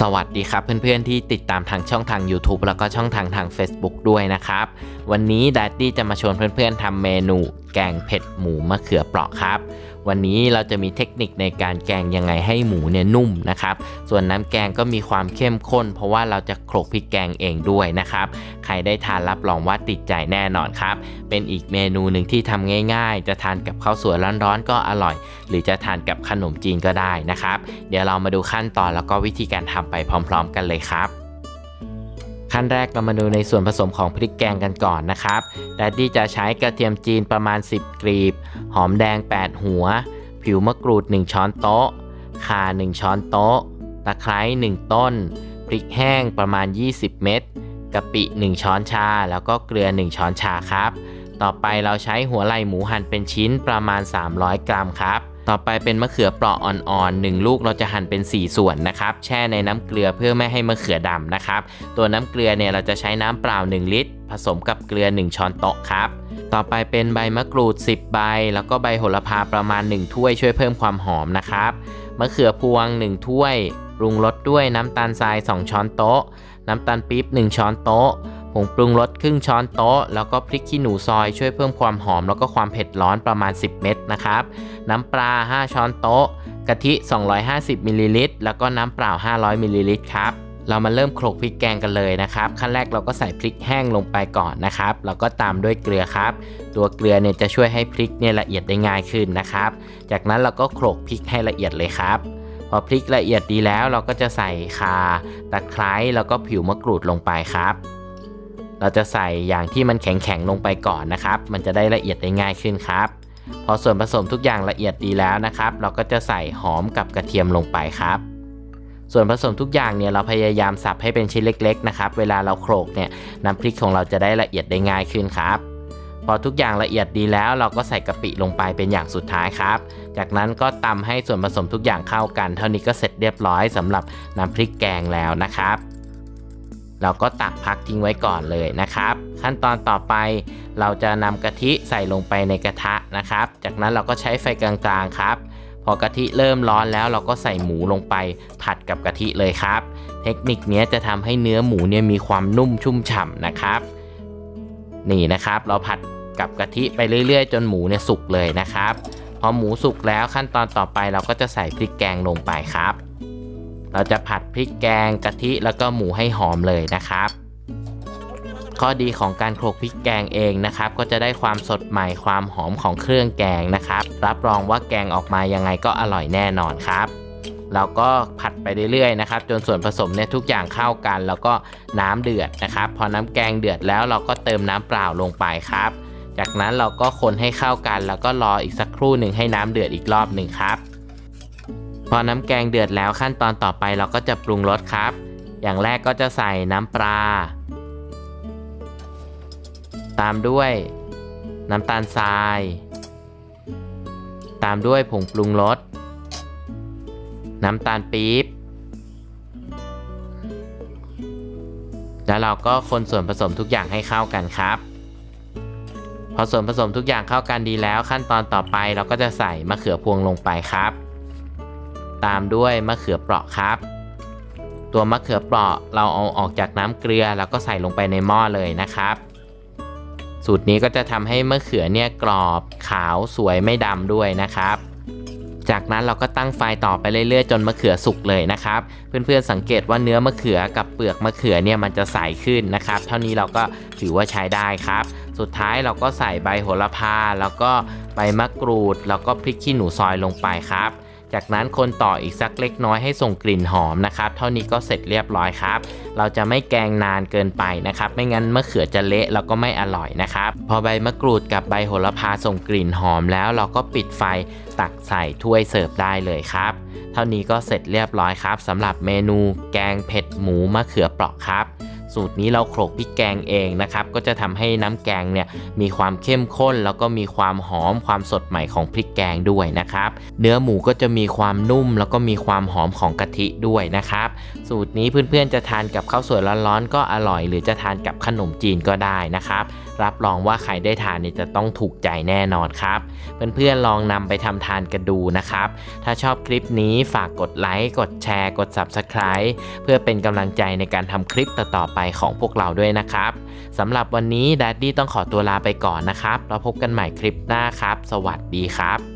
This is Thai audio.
สวัสดีครับเพื่อนๆที่ติดตามทางช่องทาง YouTube แล้วก็ช่องทางทาง Facebook ด้วยนะครับ วันนี้ดัดดี้จะมาชวนเพื่อนๆทำเมนูแกงเผ็ดหมูมะเขือเปราะครับ วันนี้เราจะมีเทคนิคในการแกงยังไงให้หมูเนี่ยนุ่มนะครับ ส่วนน้ำแกงก็มีความเข้มข้น เพราะว่าเราจะโขลกพริกแกงเองด้วยนะครับ ใครได้ทานรับรองว่าติดใจแน่นอนครับ เป็นอีกเมนูหนึ่งที่ทำง่าย ๆ จะทานกับข้าวสวยร้อนๆก็อร่อย หรือจะทานกับขนมจีนก็ได้นะครับ เดี๋ยวเรามาดูขั้นตอนแล้วก็วิธีการททำไปพร้อมๆ กันเลยครับ ขั้นแรกเรามาดูในส่วนผสมของพริกแกงกันก่อนนะครับแดดดี้จะใช้กระเทียมจีนประมาณ 10กรีบ หอมแดง 8 หัว ผิวมะกรูด 1 ช้อนโต๊ะ ข่า 1 ช้อนโต๊ะ ตะไคร้ 1 ต้น พริกแห้งประมาณ 20 เม็ดกะปิ 1 ช้อนชา แล้วก็เกลือ 1 ช้อนชาครับ ต่อไปเราใช้หัวไหล่หมูหั่นเป็นชิ้นประมาณ 300 กรัมครับ ต่อไปเป็นมะเขือเปราะอ่อนๆ1ลูกเราจะหั่นเป็น 4 ส่วนนะครับ แช่ในน้ำเกลือเพื่อไม่ให้มะเขือดำนะครับ ตัวน้ำเกลือเนี่ยเราจะใช้น้ำเปล่า 1 ลิตร ผสมกับเกลือ 1 ช้อนโต๊ะครับ ต่อไปเป็นใบมะกรูด 10 ใบ แล้วก็ใบโหระพาประมาณ 1 ถ้วยช่วยเพิ่มความหอมนะครับ มะเขือพวง 1 ถ้วย ปรุงรสด้วยน้ำตาลทราย 2 ช้อนโต๊ะ น้ำตาลปี๊บ 1 ช้อนโต๊ะ ผงปรุงรสครึ่งช้อนโต๊ะ แล้วก็พริกขี้หนูซอยช่วยเพิ่มความหอม แล้วก็ความเผ็ดร้อนประมาณ 10 เม็ดนะครับ น้ำปลา 5 ช้อนโต๊ะ กะทิ 250มิลลิลิตรแล้วก็น้ำเปล่า 500มิลลิลิตรครับเรามาเริ่มโขลกพริกแกงกันเลยนะครับ ขั้นแรกเราก็ใส่พริกแห้งลงไปก่อนนะครับ แล้วก็ตามด้วยเกลือครับ ตัวเกลือเนี่ยจะช่วยให้พริกเนี่ยละเอียดได้ง่ายขึ้นนะครับ จากนั้นเราก็โขลกพริกให้ละเอียดเลยครับ พอพริกละเอียดดีแล้วเราก็จะใส่ข่าตะไคร้แล้วก็ผิวมะกรูดลงไปครับ เราจะใส่อย่างที่มันแข็งๆลงไปก่อนนะครับ มันจะได้ละเอียดได้ง่ายขึ้นครับ พอส่วนผสมทุกอย่างละเอียดดีแล้วนะครับ เราก็จะใส่หอมกับกระเทียมลงไปครับ ส่วนผสมทุกอย่างเนี่ยเราพยายามสับให้เป็นชิ้นเล็ก ๆ นะครับ เวลาเราโขลกเนี่ยน้ำพริกของเราจะได้ละเอียดได้ง่ายขึ้นครับพอทุกอย่างละเอียดดีแล้วเราก็ใส่กะปิลงไปเป็นอย่างสุดท้ายครับ จากนั้นก็ตำให้ส่วนผสมทุกอย่างเข้ากัน เท่านี้ก็เสร็จเรียบร้อยสำหรับน้ำพริกแกงแล้วนะครับ เราก็ตักพักทิ้งไว้ก่อนเลยนะครับ ขั้นตอนต่อไปเราจะนำกะทิใส่ลงไปในกระทะนะครับ จากนั้นเราก็ใช้ไฟกลางๆครับ พอกะทิเริ่มร้อนแล้วเราก็ใส่หมูลงไปผัดกับกะทิเลยครับ เทคนิคนี้จะทำให้เนื้อหมูเนี่ยมีความนุ่มชุ่มฉ่ำนะครับ นี่นะครับเราผัดกับกะทิไปเรื่อยๆ จนหมูเนี่ยสุกเลยนะครับ พอหมูสุกแล้วขั้นตอนต่อไปเราก็จะใส่พริกแกงลงไปครับ เราจะผัดพริกแกงกะทิแล้วก็หมูให้หอมเลยนะครับ ข้อดีของการโขลกพริกแกงเองนะครับ ก็จะได้ความสดใหม่ความหอมของเครื่องแกงนะครับ รับรองว่าแกงออกมายังไงก็อร่อยแน่นอนครับเราก็ผัดไปเรื่อยๆนะครับ จนส่วนผสมเนี่ยทุกอย่างเข้ากัน แล้วก็น้ำเดือดนะครับ พอน้ำแกงเดือดแล้วเราก็เติมน้ำเปล่าลงไปครับ จากนั้นเราก็คนให้เข้ากัน แล้วก็รออีกสักครู่หนึ่งให้น้ำเดือดอีกรอบหนึ่งครับ พอน้ำแกงเดือดแล้วขั้นตอนต่อไปเราก็จะปรุงรสครับ อย่างแรกก็จะใส่น้ำปลา ตามด้วยน้ำตาลทราย ตามด้วยผงปรุงรส น้ำตาลปี๊บ แล้วเราก็คนส่วนผสมทุกอย่างให้เข้ากันครับ พอส่วนผสมทุกอย่างเข้ากันดีแล้วขั้นตอนต่อไปเราก็จะใส่มะเขือพวงลงไปครับ ตามด้วยมะเขือเปราะครับ ตัวมะเขือเปราะเราเอาออกจากน้ำเกลือแล้วก็ใส่ลงไปในหม้อเลยนะครับ สูตรนี้ก็จะทำให้มะเขือเนี่ยกรอบขาวสวยไม่ดำด้วยนะครับ จากนั้นเราก็ตั้งไฟต่อไปเรื่อยๆ จนมะเขือสุกเลยนะครับ เพื่อนๆสังเกตว่าเนื้อมะเขือกับเปลือกมะเขือเนี่ยมันจะใสขึ้นนะครับ เท่านี้เราก็ถือว่าใช้ได้ครับสุดท้ายเราก็ใส่ใบโหระพา แล้วก็ใบมะกรูด แล้วก็พริกขี้หนูซอยลงไปครับ จากนั้นคนต่ออีกสักเล็กน้อยให้ส่งกลิ่นหอมนะครับ เท่านี้ก็เสร็จเรียบร้อยครับ เราจะไม่แกงนานเกินไปนะครับ ไม่งั้นมะเขือจะเละแล้วก็ไม่อร่อยนะครับ พอใบมะกรูดกับใบโหระพาส่งกลิ่นหอมแล้ว เราก็ปิดไฟตักใส่ถ้วยเสิร์ฟได้เลยครับ เท่านี้ก็เสร็จเรียบร้อยครับสำหรับเมนูแกงเผ็ดหมูมะเขือเปราะครับ สูตรนี้เราโขลกพริกแกงเองนะครับก็จะทำให้น้ำแกงเนี่ยมีความเข้มข้น แล้วก็มีความหอมความสดใหม่ของพริกแกงด้วยนะครับ เนื้อหมูก็จะมีความนุ่ม แล้วก็มีความหอมของกะทิด้วยนะครับ สูตรนี้เพื่อนๆจะทานกับข้าวสวยร้อนๆก็อร่อย หรือจะทานกับขนมจีนก็ได้นะครับ รับรองว่าใครได้ทานเนี่ยจะต้องถูกใจแน่นอนครับ เพื่อนๆลองนำไปทำทานกันดูนะครับ ถ้าชอบคลิปนี้ฝากกดไลค์กดแชร์ กด Subscribe เพื่อเป็นกำลังใจในการทำคลิปต่อๆไปของพวกเราด้วยนะครับสำหรับวันนี้ดัดดี้ต้องขอตัวลาไปก่อนนะครับ เราพบกันใหม่คลิปหน้าครับ สวัสดีครับ